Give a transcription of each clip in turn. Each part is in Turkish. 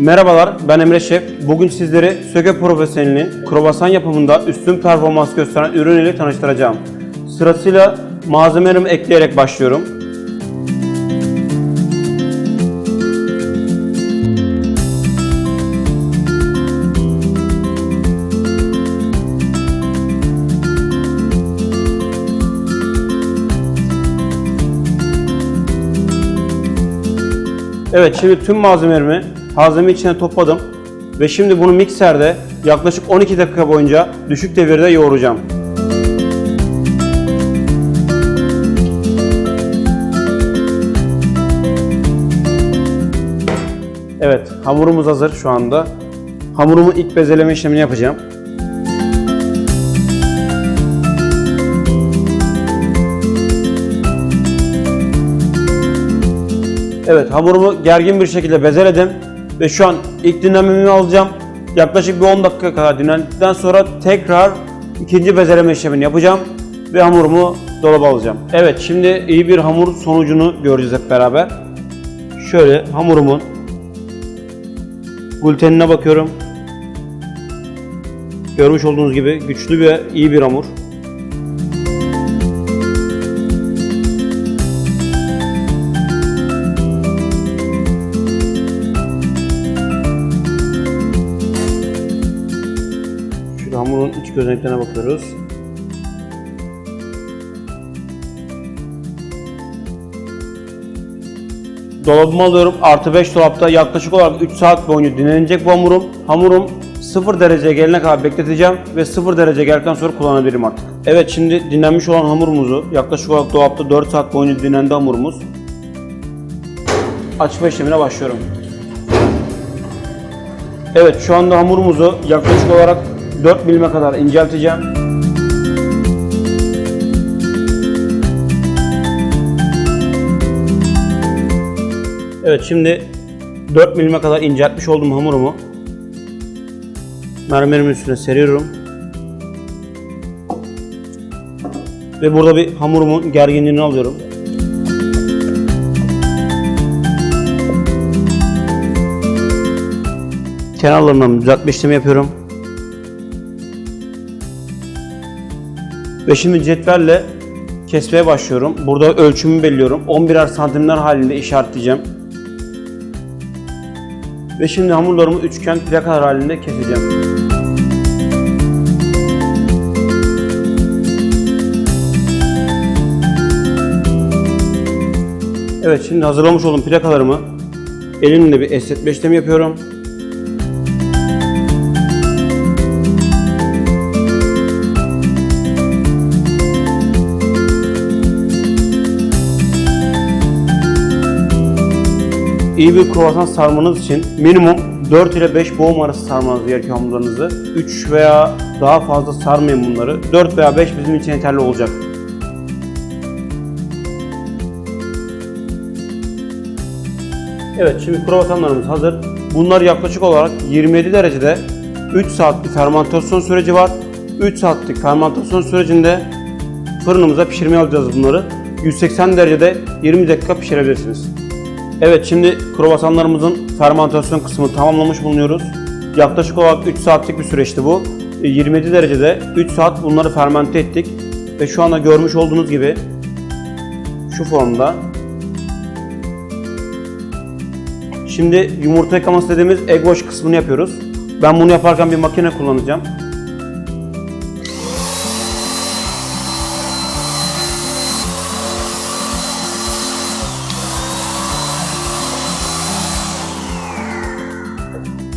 Merhabalar, ben Emre Şef. Bugün sizleri Söke Profesyonel'in kruvasan yapımında üstün performans gösteren ürün ile tanıştıracağım. Sırasıyla malzemelerimi ekleyerek başlıyorum. Evet şimdi tüm malzemelerimi malzeme içine topladım ve şimdi bunu mikserde yaklaşık 12 dakika boyunca düşük devirde yoğuracağım. Evet hamurumuz hazır şu anda. Hamurumu ilk bezeleme işlemini yapacağım. Evet hamurumu gergin bir şekilde bezeledim ve şu an ilk dinlenmemi alacağım. Yaklaşık bir 10 dakika kadar dinlendikten sonra tekrar ikinci bezeleme işlemini yapacağım ve hamurumu dolaba alacağım. Evet şimdi iyi bir hamur sonucunu göreceğiz hep beraber. Şöyle hamurumun glutenine bakıyorum. Görmüş olduğunuz gibi güçlü ve iyi bir hamur. İç gözeneklerine bakıyoruz. Dolabıma alıyorum. Artı 5 dolapta yaklaşık olarak 3 saat boyunca dinlenecek bu hamurum. Hamurum 0 dereceye gelene kadar bekleteceğim ve 0 derece geldikten sonra kullanabilirim artık. Evet şimdi dinlenmiş olan hamurumuzu yaklaşık olarak dolapta 4 saat boyunca dinlendi hamurumuz. Açma işlemine başlıyorum. Evet şu anda hamurumuzu yaklaşık olarak 4 milime kadar incelteceğim. Evet şimdi 4 milime kadar inceltmiş olduğum hamurumu mermerimin üstüne seriyorum. Ve burada bir hamurumun gerginliğini alıyorum. Kenarlarından düzeltme işlemi yapıyorum. Ve şimdi cetvelle kesmeye başlıyorum. Burada ölçümü belirliyorum. 11'er santimler halinde işaretleyeceğim. Ve şimdi hamurlarımı üçgen plakalar halinde keseceğim. Evet şimdi hazırlamış olduğum plakalarımı elimle bir esnetme işlemi yapıyorum. İyi bir kruvasan sarmanız için minimum 4 ile 5 boğum arası sarmanız gerekiyor hamurlarınızı. 3 veya daha fazla sarmayın bunları. 4 veya 5 bizim için yeterli olacak. Evet şimdi kruvasanlarımız hazır. Bunlar yaklaşık olarak 27 derecede 3 saatlik fermentasyon süreci var. 3 saatlik fermentasyon sürecinde fırınımıza pişirmeye alacağız bunları. 180 derecede 20 dakika pişirebilirsiniz. Evet şimdi kruvasanlarımızın fermentasyon kısmını tamamlamış bulunuyoruz. Yaklaşık olarak 3 saatlik bir süreçti bu. E, 27 derecede 3 saat bunları fermente ettik. Ve şu anda görmüş olduğunuz gibi şu formda. Şimdi yumurta yıkaması dediğimiz egg wash kısmını yapıyoruz. Ben bunu yaparken bir makine kullanacağım.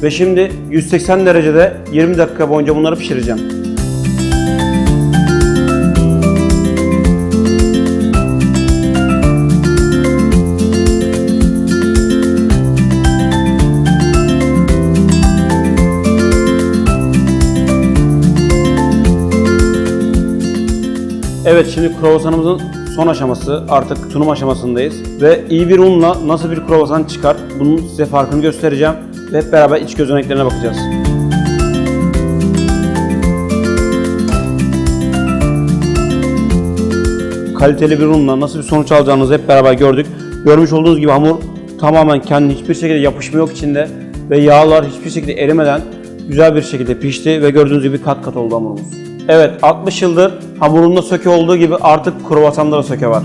Ve şimdi 180 derecede 20 dakika boyunca bunları pişireceğim. Evet şimdi kruvasanımızın son aşaması artık sunum aşamasındayız. Ve iyi bir unla nasıl bir kruvasan çıkar bunun size farkını göstereceğim. Ve hep beraber iç gözeneklerine bakacağız. Kaliteli bir unla nasıl bir sonuç alacağınızı hep beraber gördük. Görmüş olduğunuz gibi hamur tamamen kendine hiçbir şekilde yapışma yok içinde. ve yağlar hiçbir şekilde erimeden güzel bir şekilde pişti ve gördüğünüz gibi kat kat oldu hamurumuz. Evet 60 yıldır hamurunda söke olduğu gibi artık kruvasanda da söke var.